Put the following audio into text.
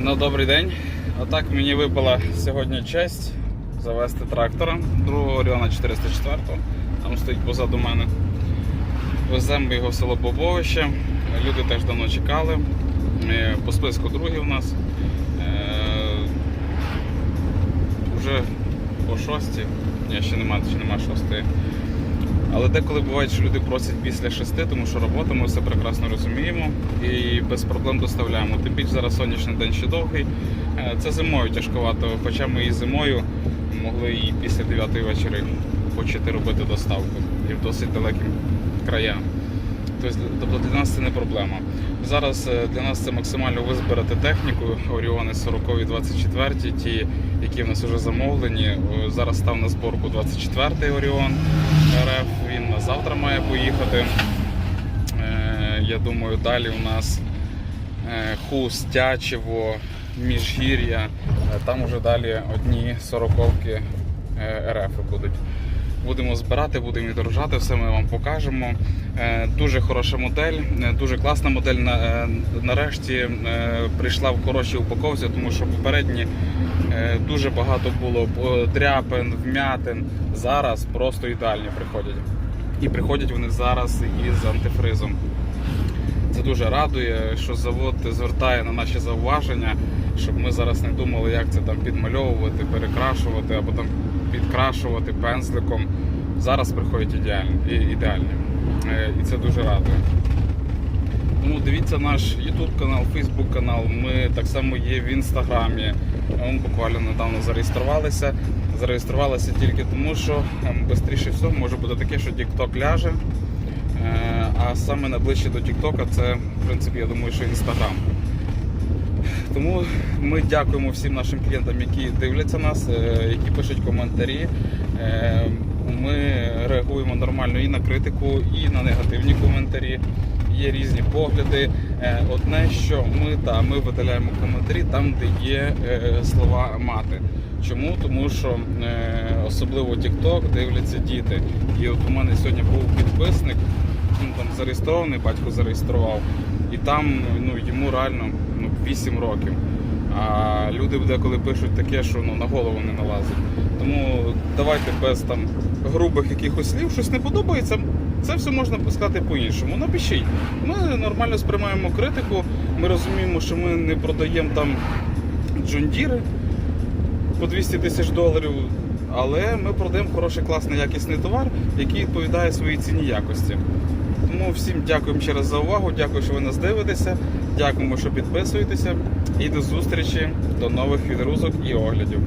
Ну, добрий день. Отак мені випала сьогодні честь завести трактора другого Оріона 404. Там стоїть позаду мене. Веземо його в село Бобовище. Люди теж давно чекали. По списку другий у нас. Е, Уже по шостій. Ні, ще нема, ще нема шостої. Але деколи буває, що люди просять після шести, тому що робота, ми все прекрасно розуміємо і без проблем доставляємо. Тим більше зараз сонячний день ще довгий. Е, Це зимою тяжковато, хоча ми і зимою могли і після 9 вечора почати робити доставку і в досить далекі края. Тобто тобто для нас це не проблема. Зараз е, для нас це максимально визбирати техніку Оріони 40 24, ті, які в нас вже замовлені. Е, Зараз став на зборку 24-й Оріон РФ. Він на завтра має поїхати. Е, Я думаю, далі у нас Хус, Тячево, Міжгір'я. Там уже далі одні сороковки РФ будуть. Будемо збирати, будемо відорожати, все ми вам покажемо. Е, Дуже хороша модель, е, дуже класна модель. Е, Нарешті прийшла в хорошій упаковці, тому що попередні дуже багато було дряпин, вмятин. Зараз просто ідеальні приходять. І приходять вони зараз із антифризом. Дуже радує, що завод звертає на наші зауваження, щоб ми зараз не думали, як це там підмальовувати, перекрашувати або там підкрашувати пензликом. Зараз приходять ідеальні. ідеальні. Е, І це дуже радує. Тому дивіться наш YouTube канал, Facebook канал. Ми так само є в інстаграмі. Ми буквально недавно зареєструвалися. Зареєструвалися тільки тому, що швидше всього може бути таке, що TikTok ляже. А саме найближче до TikTok це, в принципі, я думаю, що Instagram. Тому ми дякуємо всім нашим клієнтам, які дивляться нас, е, які пишуть коментарі. Е, Ми реагуємо нормально і на критику, і на негативні коментарі. Є різні погляди. Е, Одне, що ми та ми видаляємо коментарі там, де є слова мати. Чому? Тому що особливо TikTok дивляться діти. І от у мене сьогодні був підписник, він там зареєстрований, батько зареєстрував, і там ну, йому реально ну, 8 років. А люди деколи пишуть таке, що ну, на голову не налазить. Тому давайте без там грубих якихось слів, щось не подобається. Це все можна сказати по-іншому. Напишіть. Ми нормально сприймаємо критику. Ми розуміємо, що ми не продаємо там джундіри по 200 тисяч доларів, але ми продаємо хороший, класний, якісний товар, який відповідає своїй ціні якості. Тому всім дякуємо ще раз за увагу. Дякую, що ви нас дивитеся. Дякуємо, що підписуєтеся. І до зустрічі, до нових відрузок і оглядів.